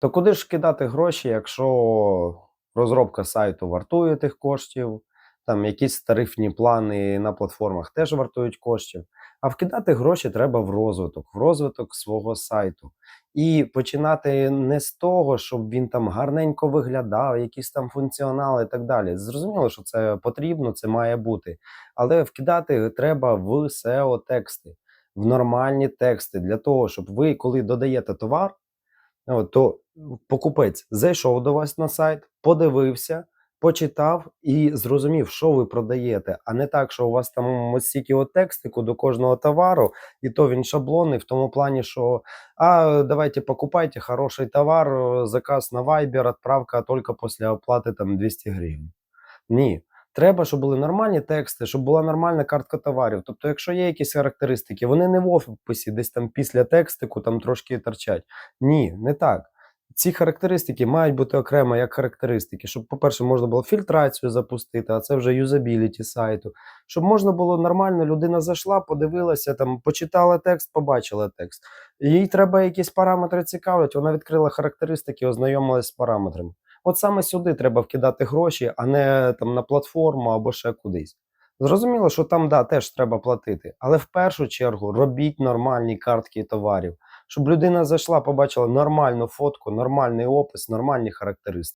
То куди ж кидати гроші, якщо розробка сайту вартує тих коштів, там якісь тарифні плани на платформах теж вартують коштів. А вкидати гроші треба в розвиток, в розвиток свого сайту. І починати не з того, щоб він там гарненько виглядав, якісь там функціонали і так далі. Зрозуміло, що це потрібно, це має бути. Але вкидати треба в SEO тексти, в нормальні тексти для того, щоб ви, коли додаєте товар, то покупець зайшов до вас на сайт, подивився, почитав і зрозумів, що ви продаєте, а не так, що у вас там ось стільки от текстику до кожного товару, і то він шаблонний в тому плані, що а давайте покупайте хороший товар, заказ на Viber, відправка тільки після оплати там 200 гривень. Ні. Треба, щоб були нормальні тексти, щоб була нормальна картка товарів. Тобто, якщо є якісь характеристики, вони не в описі, десь там після текстику там трошки торчать. Ні, не так. Ці характеристики мають бути окремо як характеристики, щоб, по-перше, можна було фільтрацію запустити, а це вже юзабіліті сайту. Щоб можна було нормально, людина зайшла, подивилася, там, почитала текст, побачила текст. Їй треба якісь параметри цікавлять, вона відкрила характеристики, ознайомилася з параметрами. От саме сюди треба вкидати гроші, а не там на платформу або ще кудись. Зрозуміло, що там да, теж треба платити, але в першу чергу робіть нормальні картки товарів, щоб людина зайшла, побачила нормальну фотку, нормальний опис, нормальні характеристики.